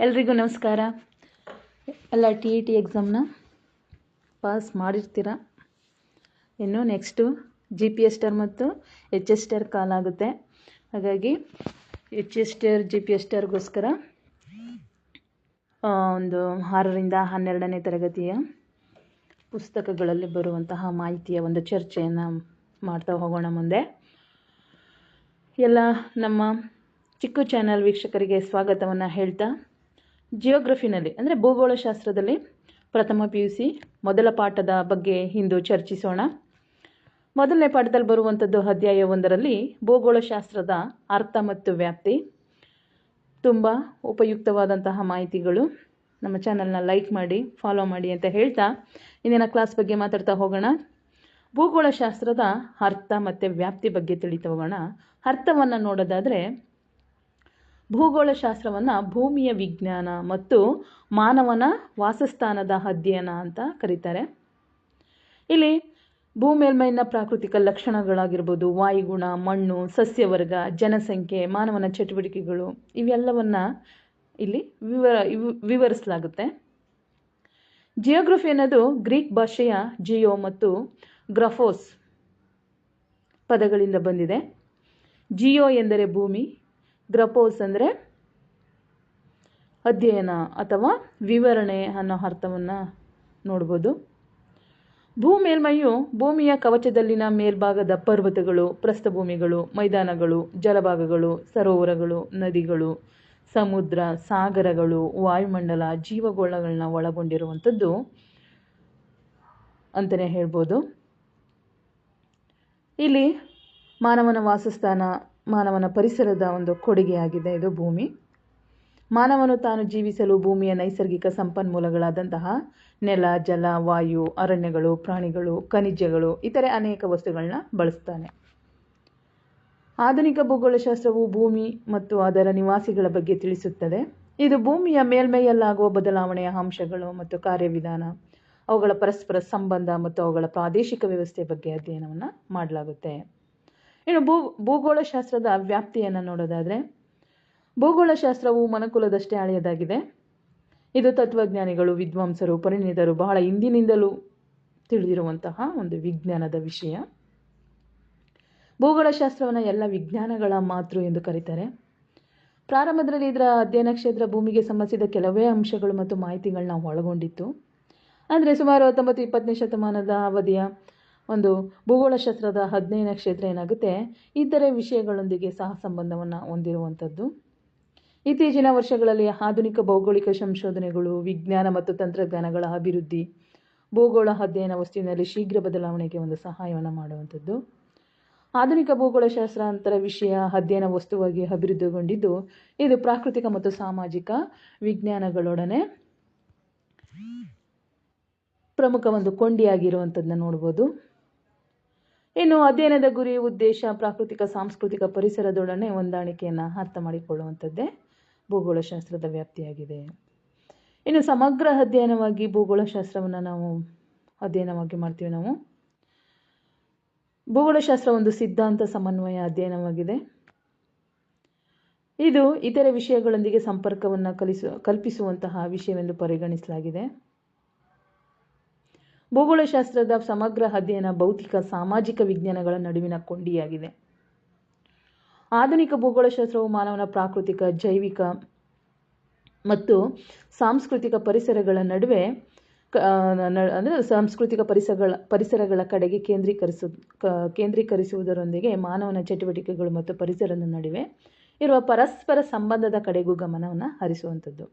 ಎಲ್ರಿಗೂ ನಮಸ್ಕಾರ. ಎಲ್ಲ ಟಿ ಇ ಟಿ ಎಕ್ಸಾಮ್ನ ಪಾಸ್ ಮಾಡಿರ್ತೀರ? ಇನ್ನು next G P S TR ಮತ್ತು H S T R call ಆಗುತ್ತೆ. ಹಾಗಾಗಿ H S T R G P S ಟರ್ಗೋಸ್ಕರ ಒಂದು ಆರರಿಂದ ಹನ್ನೆರಡನೇ ತರಗತಿಯ ಪುಸ್ತಕಗಳಲ್ಲಿ ಬರುವಂತಹ ಮಾಹಿತಿಯ ಒಂದು ಚರ್ಚೆಯನ್ನು ಮಾಡ್ತಾ ಹೋಗೋಣ ಮುಂದೆ. ಎಲ್ಲ ನಮ್ಮ ಚಿಕ್ಕು ಚಾನಲ್ ವೀಕ್ಷಕರಿಗೆ ಸ್ವಾಗತವನ್ನು ಹೇಳ್ತಾ ಜಿಯೋಗ್ರಫಿನಲ್ಲಿ, ಅಂದರೆ ಭೂಗೋಳಶಾಸ್ತ್ರದಲ್ಲಿ ಪ್ರಥಮ ಪಿ ಯು ಸಿ ಮೊದಲ ಪಾಠದ ಬಗ್ಗೆ ಇಂದು ಚರ್ಚಿಸೋಣ. ಮೊದಲನೇ ಪಾಠದಲ್ಲಿ ಬರುವಂಥದ್ದು ಅಧ್ಯಾಯ ಒಂದರಲ್ಲಿ ಭೂಗೋಳಶಾಸ್ತ್ರದ ಅರ್ಥ ಮತ್ತು ವ್ಯಾಪ್ತಿ. ತುಂಬ ಉಪಯುಕ್ತವಾದಂತಹ ಮಾಹಿತಿಗಳು. ನಮ್ಮ ಚಾನಲ್ನ ಲೈಕ್ ಮಾಡಿ, ಫಾಲೋ ಮಾಡಿ ಅಂತ ಹೇಳ್ತಾ ಇಂದಿನ ಕ್ಲಾಸ್ ಬಗ್ಗೆ ಮಾತಾಡ್ತಾ ಹೋಗೋಣ. ಭೂಗೋಳಶಾಸ್ತ್ರದ ಅರ್ಥ ಮತ್ತು ವ್ಯಾಪ್ತಿ ಬಗ್ಗೆ ತಿಳಿತಾ ಹೋಗೋಣ. ಅರ್ಥವನ್ನು ನೋಡೋದಾದರೆ ಭೂಗೋಳಶಾಸ್ತ್ರವನ್ನು ಭೂಮಿಯ ವಿಜ್ಞಾನ ಮತ್ತು ಮಾನವನ ವಾಸಸ್ಥಾನದ ಅಧ್ಯಯನ ಅಂತ ಕರೀತಾರೆ. ಇಲ್ಲಿ ಭೂಮೇಲ್ಮೈನ ಪ್ರಾಕೃತಿಕ ಲಕ್ಷಣಗಳಾಗಿರ್ಬೋದು, ವಾಯುಗುಣ, ಮಣ್ಣು, ಸಸ್ಯವರ್ಗ, ಜನಸಂಖ್ಯೆ, ಮಾನವನ ಚಟುವಟಿಕೆಗಳು, ಇವೆಲ್ಲವನ್ನು ಇಲ್ಲಿ ವಿವರ ವಿವರಿಸಲಾಗುತ್ತೆ. ಜಿಯೋಗ್ರಫಿ ಅನ್ನೋದು ಗ್ರೀಕ್ ಭಾಷೆಯ ಜಿಯೋ ಮತ್ತು ಗ್ರಫೋಸ್ ಪದಗಳಿಂದ ಬಂದಿದೆ. ಜಿಯೋ ಎಂದರೆ ಭೂಮಿ ಗ್ರಫೋಸ್ ಅಂದರೆ ಅಧ್ಯಯನ ಅಥವಾ ವಿವರಣೆ ಅನ್ನೋ ಅರ್ಥವನ್ನು ನೋಡ್ಬೋದು. ಭೂಮೇಲ್ಮೈಯು ಭೂಮಿಯ ಕವಚದಲ್ಲಿನ ಮೇಲ್ಭಾಗದ ಪರ್ವತಗಳು, ಪ್ರಸ್ಥಭೂಮಿಗಳು, ಮೈದಾನಗಳು, ಜಲಭಾಗಗಳು, ಸರೋವರಗಳು, ನದಿಗಳು, ಸಮುದ್ರ, ಸಾಗರಗಳು, ವಾಯುಮಂಡಲ, ಜೀವಗೋಳಗಳನ್ನ ಒಳಗೊಂಡಿರುವಂಥದ್ದು ಅಂತಲೇ ಹೇಳ್ಬೋದು. ಇಲ್ಲಿ ಮಾನವನ ವಾಸಸ್ಥಾನ ಮಾನವನ ಪರಿಸರದ ಒಂದು ಕೊಡುಗೆಯಾಗಿದೆ ಇದು ಭೂಮಿ. ಮಾನವನು ತಾನು ಜೀವಿಸಲು ಭೂಮಿಯ ನೈಸರ್ಗಿಕ ಸಂಪನ್ಮೂಲಗಳಾದಂತಹ ನೆಲ, ಜಲ, ವಾಯು, ಅರಣ್ಯಗಳು, ಪ್ರಾಣಿಗಳು, ಖನಿಜಗಳು, ಇತರೆ ಅನೇಕ ವಸ್ತುಗಳನ್ನ ಬಳಸ್ತಾನೆ. ಆಧುನಿಕ ಭೂಗೋಳಶಾಸ್ತ್ರವು ಭೂಮಿ ಮತ್ತು ಅದರ ನಿವಾಸಿಗಳ ಬಗ್ಗೆ ತಿಳಿಸುತ್ತದೆ. ಇದು ಭೂಮಿಯ ಮೇಲ್ಮೈಯಲ್ಲಾಗುವ ಬದಲಾವಣೆಯ ಅಂಶಗಳು ಮತ್ತು ಕಾರ್ಯವಿಧಾನ, ಅವುಗಳ ಪರಸ್ಪರ ಸಂಬಂಧ ಮತ್ತು ಅವುಗಳ ಪ್ರಾದೇಶಿಕ ವ್ಯವಸ್ಥೆ ಬಗ್ಗೆ ಅಧ್ಯಯನವನ್ನು ಮಾಡಲಾಗುತ್ತೆ. ಇನ್ನು ಭೂ, ಭೂಗೋಳಶಾಸ್ತ್ರದ ವ್ಯಾಪ್ತಿಯನ್ನು ನೋಡೋದಾದರೆ, ಭೂಗೋಳಶಾಸ್ತ್ರವು ಮನಕುಲದಷ್ಟೇ ಹಳೆಯದಾಗಿದೆ. ಇದು ತತ್ವಜ್ಞಾನಿಗಳು, ವಿದ್ವಾಂಸರು, ಪರಿಣಿತರು ಬಹಳ ಹಿಂದಿನಿಂದಲೂ ತಿಳಿದಿರುವಂತಹ ಒಂದು ವಿಜ್ಞಾನದ ವಿಷಯ. ಭೂಗೋಳಶಾಸ್ತ್ರವನ್ನು ಎಲ್ಲ ವಿಜ್ಞಾನಗಳ ಮಾತೃ ಎಂದು ಕರೀತಾರೆ. ಪ್ರಾರಂಭದಲ್ಲಿ ಇದರ ಅಧ್ಯಯನ ಕ್ಷೇತ್ರ ಭೂಮಿಗೆ ಸಂಬಂಧಿಸಿದ ಕೆಲವೇ ಅಂಶಗಳು ಮತ್ತು ಮಾಹಿತಿಗಳನ್ನ ಒಳಗೊಂಡಿತ್ತು. ಅಂದರೆ ಸುಮಾರು ಹತ್ತೊಂಬತ್ತು ಇಪ್ಪತ್ತನೇ ಶತಮಾನದ ಅವಧಿಯ ಒಂದು ಭೂಗೋಳಶಾಸ್ತ್ರದ ಅಧ್ಯಯನ ಕ್ಷೇತ್ರ ಏನಾಗುತ್ತೆ? ಇತರೆ ವಿಷಯಗಳೊಂದಿಗೆ ಸಹ ಸಂಬಂಧವನ್ನು ಹೊಂದಿರುವಂಥದ್ದು. ಇತ್ತೀಚಿನ ವರ್ಷಗಳಲ್ಲಿ ಆಧುನಿಕ ಭೌಗೋಳಿಕ ಸಂಶೋಧನೆಗಳು, ವಿಜ್ಞಾನ ಮತ್ತು ತಂತ್ರಜ್ಞಾನಗಳ ಅಭಿವೃದ್ಧಿ, ಭೂಗೋಳ ಅಧ್ಯಯನ ವಸ್ತುವಿನಲ್ಲಿ ಶೀಘ್ರ ಬದಲಾವಣೆಗೆ ಒಂದು ಸಹಾಯವನ್ನು ಮಾಡುವಂಥದ್ದು. ಆಧುನಿಕ ಭೂಗೋಳಶಾಸ್ತ್ರ ಅಂತರ ವಿಷಯ ಅಧ್ಯಯನ ವಸ್ತುವಾಗಿ ಅಭಿವೃದ್ಧಿಗೊಂಡಿದ್ದು, ಇದು ಪ್ರಾಕೃತಿಕ ಮತ್ತು ಸಾಮಾಜಿಕ ವಿಜ್ಞಾನಗಳೊಡನೆ ಪ್ರಮುಖ ಒಂದು ಕೊಂಡಿಯಾಗಿರುವಂಥದ್ದನ್ನ ನೋಡ್ಬೋದು. ಇನ್ನು ಅಧ್ಯಯನದ ಗುರಿ, ಉದ್ದೇಶ, ಪ್ರಾಕೃತಿಕ, ಸಾಂಸ್ಕೃತಿಕ ಪರಿಸರದೊಡನೆ ಹೊಂದಾಣಿಕೆಯನ್ನು ಅರ್ಥ ಮಾಡಿಕೊಳ್ಳುವಂಥದ್ದೇ ಭೂಗೋಳಶಾಸ್ತ್ರದ ವ್ಯಾಪ್ತಿಯಾಗಿದೆ. ಇನ್ನು ಸಮಗ್ರ ಅಧ್ಯಯನವಾಗಿ ಭೂಗೋಳಶಾಸ್ತ್ರವನ್ನು ನಾವು ಅಧ್ಯಯನವಾಗಿ ಮಾಡ್ತೀವಿ ನಾವು. ಭೂಗೋಳಶಾಸ್ತ್ರ ಒಂದು ಸಿದ್ಧಾಂತ ಸಮನ್ವಯ ಅಧ್ಯಯನವಾಗಿದೆ. ಇದು ಇತರೆ ವಿಷಯಗಳೊಂದಿಗೆ ಸಂಪರ್ಕವನ್ನು ಕಲಿಸು, ಕಲ್ಪಿಸುವಂತಹ ವಿಷಯವೆಂದು ಪರಿಗಣಿಸಲಾಗಿದೆ. ಭೂಗೋಳಶಾಸ್ತ್ರದ ಸಮಗ್ರ ಅಧ್ಯಯನ ಭೌತಿಕ ಸಾಮಾಜಿಕ ವಿಜ್ಞಾನಗಳ ನಡುವಿನ ಕೊಂಡಿಯಾಗಿದೆ. ಆಧುನಿಕ ಭೂಗೋಳಶಾಸ್ತ್ರವು ಮಾನವನ ಪ್ರಾಕೃತಿಕ, ಜೈವಿಕ ಮತ್ತು ಸಾಂಸ್ಕೃತಿಕ ಪರಿಸರಗಳ ನಡುವೆ ಅಂದರೆ ಸಾಂಸ್ಕೃತಿಕ ಪರಿಸರಗಳ ಪರಿಸರಗಳ ಕಡೆಗೆ ಕೇಂದ್ರೀಕರಿಸು ಕೇಂದ್ರೀಕರಿಸುವುದರೊಂದಿಗೆ ಮಾನವನ ಚಟುವಟಿಕೆಗಳು ಮತ್ತು ಪರಿಸರದ ನಡುವೆ ಇರುವ ಪರಸ್ಪರ ಸಂಬಂಧದ ಕಡೆಗೂ ಗಮನವನ್ನು ಹರಿಸುವಂಥದ್ದು.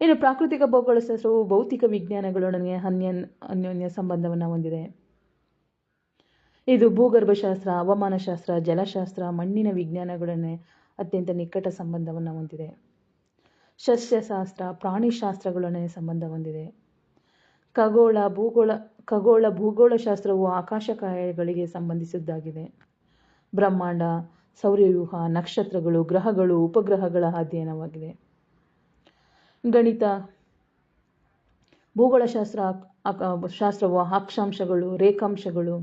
ಇನ್ನು ಪ್ರಾಕೃತಿಕ ಭೌಗೋಳಶಾಸ್ತ್ರವು ಭೌತಿಕ ವಿಜ್ಞಾನಗಳೊಡನೆ ಅನ್ಯ, ಅನ್ಯೋನ್ಯ ಸಂಬಂಧವನ್ನು ಹೊಂದಿದೆ. ಇದು ಭೂಗರ್ಭಶಾಸ್ತ್ರ, ಹವಾಮಾನಶಾಸ್ತ್ರ, ಜಲಶಾಸ್ತ್ರ, ಮಣ್ಣಿನ ವಿಜ್ಞಾನಗಳೊಡನೆ ಅತ್ಯಂತ ನಿಕಟ ಸಂಬಂಧವನ್ನು ಹೊಂದಿದೆ. ಸಸ್ಯಶಾಸ್ತ್ರ, ಪ್ರಾಣಿಶಾಸ್ತ್ರಗಳೊಡನೆ ಸಂಬಂಧ ಹೊಂದಿದೆ. ಖಗೋಳ ಭೂಗೋಳ, ಖಗೋಳ ಭೂಗೋಳಶಾಸ್ತ್ರವು ಆಕಾಶಕಾಯಗಳಿಗೆ ಸಂಬಂಧಿಸಿದ್ದಾಗಿದೆ. ಬ್ರಹ್ಮಾಂಡ ಸೌರವ್ಯೂಹ ನಕ್ಷತ್ರಗಳು, ಗ್ರಹಗಳು, ಉಪಗ್ರಹಗಳ ಅಧ್ಯಯನವಾಗಿದೆ. ಗಣಿತ, ಭೂಗೋಳಶಾಸ್ತ್ರ ಶಾಸ್ತ್ರವು ಅಕ್ಷಾಂಶಗಳು, ರೇಖಾಂಶಗಳು,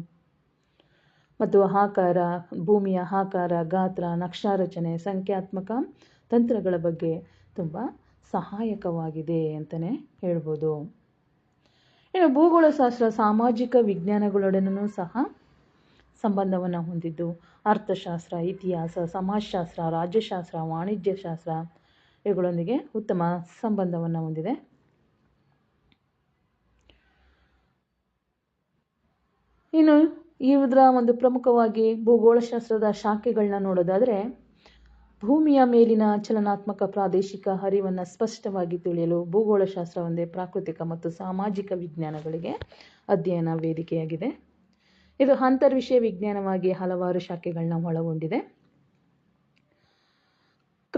ಮತ್ತು ಆಕಾರ, ಭೂಮಿಯ ಆಕಾರ, ಗಾತ್ರ, ನಕ್ಷಾರಚನೆ, ಸಂಖ್ಯಾತ್ಮಕ ತಂತ್ರಗಳ ಬಗ್ಗೆ ತುಂಬ ಸಹಾಯಕವಾಗಿದೆ ಅಂತಲೇ ಹೇಳ್ಬೋದು. ಇನ್ನು ಭೂಗೋಳಶಾಸ್ತ್ರ ಸಾಮಾಜಿಕ ವಿಜ್ಞಾನಗಳೊಡನೂ ಸಹ ಸಂಬಂಧವನ್ನು ಹೊಂದಿದ್ದು, ಅರ್ಥಶಾಸ್ತ್ರ, ಇತಿಹಾಸ, ಸಮಾಜಶಾಸ್ತ್ರ, ರಾಜ್ಯಶಾಸ್ತ್ರ, ವಾಣಿಜ್ಯಶಾಸ್ತ್ರ ಇವುಗಳೊಂದಿಗೆ ಉತ್ತಮ ಸಂಬಂಧವನ್ನು ಹೊಂದಿದೆ. ಇನ್ನು ಇದರ ಒಂದು ಪ್ರಮುಖವಾಗಿ ಭೂಗೋಳಶಾಸ್ತ್ರದ ಶಾಖೆಗಳನ್ನ ನೋಡೋದಾದರೆ, ಭೂಮಿಯ ಮೇಲಿನ ಚಲನಾತ್ಮಕ ಪ್ರಾದೇಶಿಕ ಹರಿವನ್ನು ಸ್ಪಷ್ಟವಾಗಿ ತಿಳಿಯಲು ಭೂಗೋಳಶಾಸ್ತ್ರ ಒಂದೇ ಪ್ರಾಕೃತಿಕ ಮತ್ತು ಸಾಮಾಜಿಕ ವಿಜ್ಞಾನಗಳಿಗೆ ಅಧ್ಯಯನ ವೇದಿಕೆಯಾಗಿದೆ. ಇದು ಅಂತರ್ವಿಷಯ ವಿಜ್ಞಾನವಾಗಿ ಹಲವಾರು ಶಾಖೆಗಳನ್ನ ಒಳಗೊಂಡಿದೆ.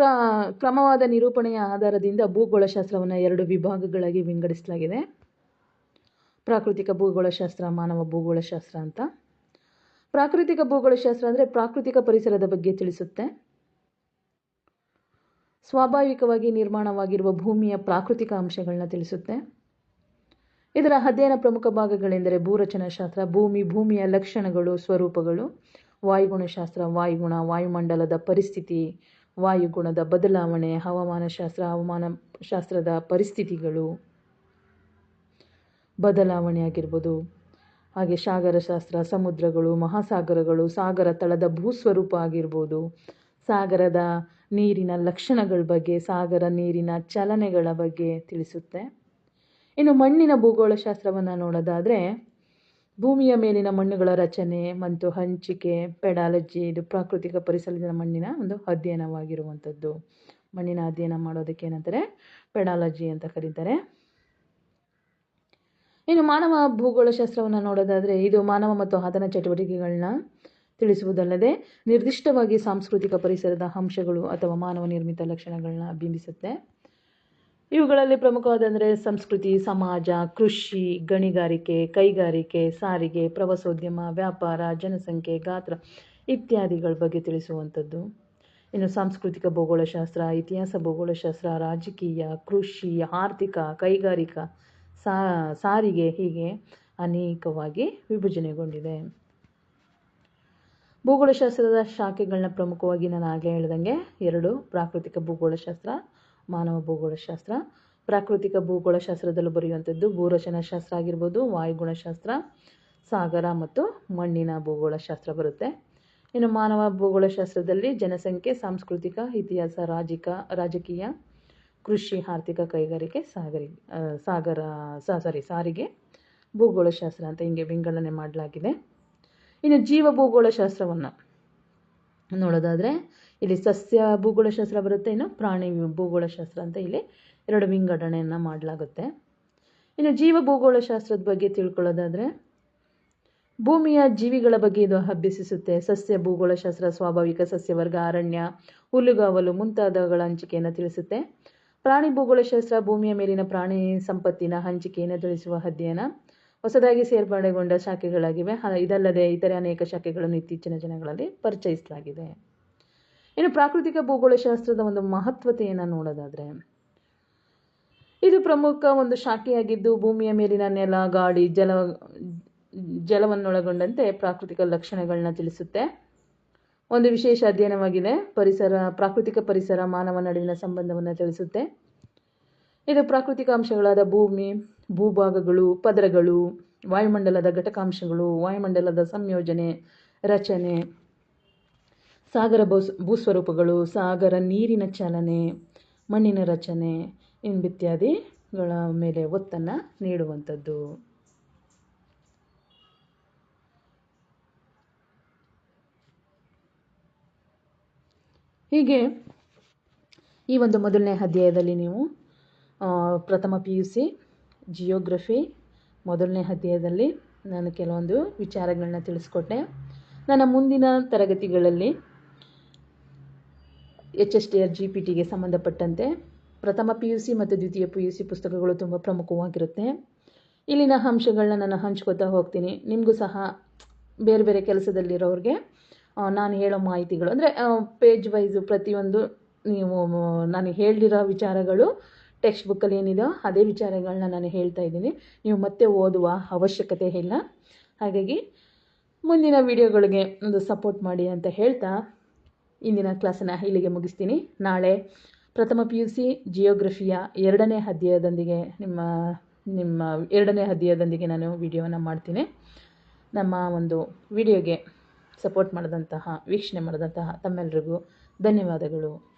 ಕ್ರ ಕ್ರಮವಾದ ನಿರೂಪಣೆಯ ಆಧಾರದಿಂದ ಭೂಗೋಳಶಾಸ್ತ್ರವನ್ನು ಎರಡು ವಿಭಾಗಗಳಾಗಿ ವಿಂಗಡಿಸಲಾಗಿದೆ. ಪ್ರಾಕೃತಿಕ ಭೂಗೋಳಶಾಸ್ತ್ರ, ಮಾನವ ಭೂಗೋಳಶಾಸ್ತ್ರ ಅಂತ. ಪ್ರಾಕೃತಿಕ ಭೂಗೋಳಶಾಸ್ತ್ರ ಅಂದರೆ ಪ್ರಾಕೃತಿಕ ಪರಿಸರದ ಬಗ್ಗೆ ತಿಳಿಸುತ್ತೆ. ಸ್ವಾಭಾವಿಕವಾಗಿ ನಿರ್ಮಾಣವಾಗಿರುವ ಭೂಮಿಯ ಪ್ರಾಕೃತಿಕ ಅಂಶಗಳನ್ನ ತಿಳಿಸುತ್ತೆ. ಇದರ ಅಧ್ಯಯನ ಪ್ರಮುಖ ಭಾಗಗಳೆಂದರೆ ಭೂರಚನಾಶಾಸ್ತ್ರ, ಭೂಮಿ, ಭೂಮಿಯ ಲಕ್ಷಣಗಳು, ಸ್ವರೂಪಗಳು, ವಾಯುಗುಣಶಾಸ್ತ್ರ, ವಾಯುಗುಣ, ವಾಯುಮಂಡಲದ ಪರಿಸ್ಥಿತಿ ವಾಯುಗುಣದ ಬದಲಾವಣೆ, ಹವಾಮಾನಶಾಸ್ತ್ರ ಹವಾಮಾನ ಶಾಸ್ತ್ರದ ಪರಿಸ್ಥಿತಿಗಳು ಬದಲಾವಣೆ ಆಗಿರ್ಬೋದು ಹಾಗೆ ಸಾಗರಶಾಸ್ತ್ರ, ಸಮುದ್ರಗಳು, ಮಹಾಸಾಗರಗಳು ಸಾಗರ ತಳದ ಭೂಸ್ವರೂಪ ಆಗಿರ್ಬೋದು. ಸಾಗರದ ನೀರಿನ ಲಕ್ಷಣಗಳ ಬಗ್ಗೆ, ಸಾಗರ ನೀರಿನ ಚಲನೆಗಳ ಬಗ್ಗೆ ತಿಳಿಸುತ್ತೆ. ಇನ್ನು ಮಣ್ಣಿನ ಭೂಗೋಳಶಾಸ್ತ್ರವನ್ನು ನೋಡೋದಾದರೆ ಭೂಮಿಯ ಮೇಲಿನ ಮಣ್ಣುಗಳ ರಚನೆ ಮತ್ತು ಹಂಚಿಕೆ, ಪೆಡಾಲಜಿ, ಇದು ಪ್ರಾಕೃತಿಕ ಪರಿಸರದ ಮಣ್ಣಿನ ಒಂದು ಅಧ್ಯಯನವಾಗಿರುವಂಥದ್ದು. ಮಣ್ಣಿನ ಅಧ್ಯಯನ ಮಾಡೋದಕ್ಕೆ ಏನಂತಾರೆ? ಪೆಡಾಲಜಿ ಅಂತ ಕರೀತಾರೆ. ಇನ್ನು ಮಾನವ ಭೂಗೋಳಶಾಸ್ತ್ರವನ್ನು ನೋಡೋದಾದರೆ ಇದು ಮಾನವ ಮತ್ತು ಆತನ ಚಟುವಟಿಕೆಗಳನ್ನ ತಿಳಿಸುವುದಲ್ಲದೆ ನಿರ್ದಿಷ್ಟವಾಗಿ ಸಾಂಸ್ಕೃತಿಕ ಪರಿಸರದ ಅಂಶಗಳು ಅಥವಾ ಮಾನವ ನಿರ್ಮಿತ ಲಕ್ಷಣಗಳನ್ನ ಬಿಂಬಿಸುತ್ತೆ. ಇವುಗಳಲ್ಲಿ ಪ್ರಮುಖವಾದಂದರೆ ಸಂಸ್ಕೃತಿ, ಸಮಾಜ, ಕೃಷಿ, ಗಣಿಗಾರಿಕೆ, ಕೈಗಾರಿಕೆ, ಸಾರಿಗೆ, ಪ್ರವಾಸೋದ್ಯಮ, ವ್ಯಾಪಾರ, ಜನಸಂಖ್ಯೆ, ಗಾತ್ರ ಇತ್ಯಾದಿಗಳ ಬಗ್ಗೆ ತಿಳಿಸುವಂಥದ್ದು. ಇನ್ನು ಸಾಂಸ್ಕೃತಿಕ ಭೂಗೋಳಶಾಸ್ತ್ರ, ಇತಿಹಾಸ, ಭೂಗೋಳಶಾಸ್ತ್ರ, ರಾಜಕೀಯ, ಕೃಷಿ, ಆರ್ಥಿಕ, ಕೈಗಾರಿಕಾ ಸಾರಿಗೆ ಹೀಗೆ ಅನೇಕವಾಗಿ ವಿಭಜನೆಗೊಂಡಿದೆ. ಭೂಗೋಳಶಾಸ್ತ್ರದ ಶಾಖೆಗಳನ್ನ ಪ್ರಮುಖವಾಗಿ ನಾನು ಆಗಲೇ ಹೇಳ್ದಂಗೆ ಎರಡು, ಪ್ರಾಕೃತಿಕ ಭೂಗೋಳಶಾಸ್ತ್ರ ಮಾನವ ಭೂಗೋಳಶಾಸ್ತ್ರ, ಪ್ರಾಕೃತಿಕ ಭೂಗೋಳಶಾಸ್ತ್ರದಲ್ಲೂ ಬರೆಯುವಂಥದ್ದು ಭೂರಚನಾಶಾಸ್ತ್ರ ಆಗಿರ್ಬೋದು, ವಾಯುಗುಣಶಾಸ್ತ್ರ, ಸಾಗರ ಮತ್ತು ಮಣ್ಣಿನ ಭೂಗೋಳಶಾಸ್ತ್ರ ಬರುತ್ತೆ. ಇನ್ನು ಮಾನವ ಭೂಗೋಳಶಾಸ್ತ್ರದಲ್ಲಿ ಜನಸಂಖ್ಯೆ, ಸಾಂಸ್ಕೃತಿಕ, ಇತಿಹಾಸ, ರಾಜಿಕ, ರಾಜಕೀಯ, ಕೃಷಿ, ಆರ್ಥಿಕ ಕೈಗಾರಿಕೆ, ಸಾಗರಿ ಸಾಗರ ಸಾರಿ, ಸಾರಿಗೆ, ಭೂಗೋಳಶಾಸ್ತ್ರ ಅಂತ ಹಿಂಗೆ ವಿಂಗಡಣೆ ಮಾಡಲಾಗಿದೆ. ಇನ್ನು ಜೀವ ಭೂಗೋಳಶಾಸ್ತ್ರವನ್ನು ನೋಡೋದಾದರೆ ಇಲ್ಲಿ ಸಸ್ಯ ಭೂಗೋಳಶಾಸ್ತ್ರ ಬರುತ್ತೆ, ಇನ್ನು ಪ್ರಾಣಿ ಭೂಗೋಳಶಾಸ್ತ್ರ ಅಂತ ಇಲ್ಲಿ ಎರಡು ವಿಂಗಡಣೆಯನ್ನು ಮಾಡಲಾಗುತ್ತೆ. ಇನ್ನು ಜೀವ ಭೂಗೋಳಶಾಸ್ತ್ರದ ಬಗ್ಗೆ ತಿಳ್ಕೊಳ್ಳೋದಾದರೆ, ಭೂಮಿಯ ಜೀವಿಗಳ ಬಗ್ಗೆ ಇದು ಅಭ್ಯಸಿಸುತ್ತೆ. ಸಸ್ಯ ಭೂಗೋಳಶಾಸ್ತ್ರ, ಸ್ವಾಭಾವಿಕ ಸಸ್ಯವರ್ಗ ಅರಣ್ಯ, ಹುಲ್ಲುಗಾವಲು ಮುಂತಾದವುಗಳ ಹಂಚಿಕೆಯನ್ನು ತಿಳಿಸುತ್ತೆ. ಪ್ರಾಣಿ ಭೂಗೋಳಶಾಸ್ತ್ರ ಭೂಮಿಯ ಮೇಲಿನ ಪ್ರಾಣಿ ಸಂಪತ್ತಿನ ಹಂಚಿಕೆಯನ್ನು ತಿಳಿಸುವ ಅಧ್ಯಯನ ಹೊಸದಾಗಿ ಸೇರ್ಪಡೆಗೊಂಡ ಶಾಖೆಗಳಾಗಿವೆ. ಇದಲ್ಲದೆ ಇತರೆ ಅನೇಕ ಶಾಖೆಗಳನ್ನು ಇತ್ತೀಚಿನ ದಿನಗಳಲ್ಲಿ ಪರಿಚಯಿಸಲಾಗಿದೆ. ಇನ್ನು ಪ್ರಾಕೃತಿಕ ಭೂಗೋಳಶಾಸ್ತ್ರದ ಒಂದು ಮಹತ್ವತೆಯನ್ನು ನೋಡೋದಾದರೆ, ಇದು ಪ್ರಮುಖ ಒಂದು ಶಾಖೆಯಾಗಿದ್ದು ಭೂಮಿಯ ಮೇಲಿನ ನೆಲ, ಗಾಳಿ, ಜಲ, ಜಲವನ್ನೊಳಗೊಂಡಂತೆ ಪ್ರಾಕೃತಿಕ ಲಕ್ಷಣಗಳನ್ನ ತಿಳಿಸುತ್ತೆ. ಒಂದು ವಿಶೇಷ ಅಧ್ಯಯನವಾಗಿದೆ, ಪರಿಸರ, ಪ್ರಾಕೃತಿಕ ಪರಿಸರ, ಮಾನವ ನಡುವಿನ ಸಂಬಂಧವನ್ನು ತಿಳಿಸುತ್ತೆ. ಇದು ಪ್ರಾಕೃತಿಕ ಅಂಶಗಳಾದ ಭೂಮಿ, ಭೂಭಾಗಗಳು, ಪದರಗಳು, ವಾಯುಮಂಡಲದ ಘಟಕಾಂಶಗಳು, ವಾಯುಮಂಡಲದ ಸಂಯೋಜನೆ, ರಚನೆ ಸಾಗರ ಭೂಸ್, ಭೂಸ್ವರೂಪಗಳು, ಸಾಗರ ನೀರಿನ ಚಲನೆ, ಮಣ್ಣಿನ ರಚನೆ ಇತ್ಯಾದಿಗಳ ಮೇಲೆ ಒತ್ತನ್ನು ನೀಡುವಂಥದ್ದು. ಹೀಗೆ ಈ ಒಂದು ಮೊದಲನೇ ಅಧ್ಯಾಯದಲ್ಲಿ ನೀವು ಪ್ರಥಮ ಪಿ ಯು ಸಿ ಜಿಯೋಗ್ರಫಿ ಮೊದಲನೇ ಅಧ್ಯಾಯದಲ್ಲಿ ನಾನು ಕೆಲವೊಂದು ವಿಚಾರಗಳನ್ನ ತಿಳಿಸ್ಕೊಟ್ಟೆ. ನನ್ನ ಮುಂದಿನ ತರಗತಿಗಳಲ್ಲಿ H S T R G P ಟಿಗೆ ಸಂಬಂಧಪಟ್ಟಂತೆ ಪ್ರಥಮ ಪಿ ಯು ಸಿ ಮತ್ತು ದ್ವಿತೀಯ ಪಿ ಯು ಸಿ ಪುಸ್ತಕಗಳು ತುಂಬ ಪ್ರಮುಖವಾಗಿರುತ್ತೆ. ಇಲ್ಲಿನ ಅಂಶಗಳನ್ನ ನಾನು ಹಂಚ್ಕೋತಾ ಹೋಗ್ತೀನಿ. ನಿಮಗೂ ಸಹ ಬೇರೆ ಬೇರೆ ಕೆಲಸದಲ್ಲಿರೋರಿಗೆ ನಾನು ಹೇಳೋ ಮಾಹಿತಿಗಳು. ಅಂದರೆ ಪೇಜ್ ವೈಸು ಪ್ರತಿಯೊಂದು ನೀವು ನಾನು ಹೇಳಿರೋ ವಿಚಾರಗಳು ಟೆಕ್ಸ್ಟ್ ಬುಕ್ಕಲ್ಲಿ ಏನಿದೆಯೋ ಅದೇ ವಿಚಾರಗಳನ್ನ ನಾನು ಹೇಳ್ತಾ ಇದ್ದೀನಿ. ನೀವು ಮತ್ತೆ ಓದುವ ಅವಶ್ಯಕತೆ ಇಲ್ಲ. ಹಾಗಾಗಿ ಮುಂದಿನ ವಿಡಿಯೋಗಳಿಗೆ ಒಂದು ಸಪೋರ್ಟ್ ಮಾಡಿ ಅಂತ ಹೇಳ್ತಾ ಇಂದಿನ ಕ್ಲಾಸನ್ನು ಇಲ್ಲಿಗೆ ಮುಗಿಸ್ತೀನಿ. ನಾಳೆ ಪ್ರಥಮ ಪಿ ಯು ಸಿ ಜಿಯೋಗ್ರಫಿಯ ಎರಡನೇ ಅಧ್ಯಾಯದೊಂದಿಗೆ ನಿಮ್ಮ ನಿಮ್ಮ ಎರಡನೇ ಅಧ್ಯಾಯದೊಂದಿಗೆ ನಾನು ವಿಡಿಯೋವನ್ನು ಮಾಡ್ತೀನಿ. ನಮ್ಮ ಒಂದು ವಿಡಿಯೋಗೆ ಸಪೋರ್ಟ್ ಮಾಡಿದಂತಹ, ವೀಕ್ಷಣೆ ಮಾಡಿದಂತಹ ತಮ್ಮೆಲ್ಲರಿಗೂ ಧನ್ಯವಾದಗಳು.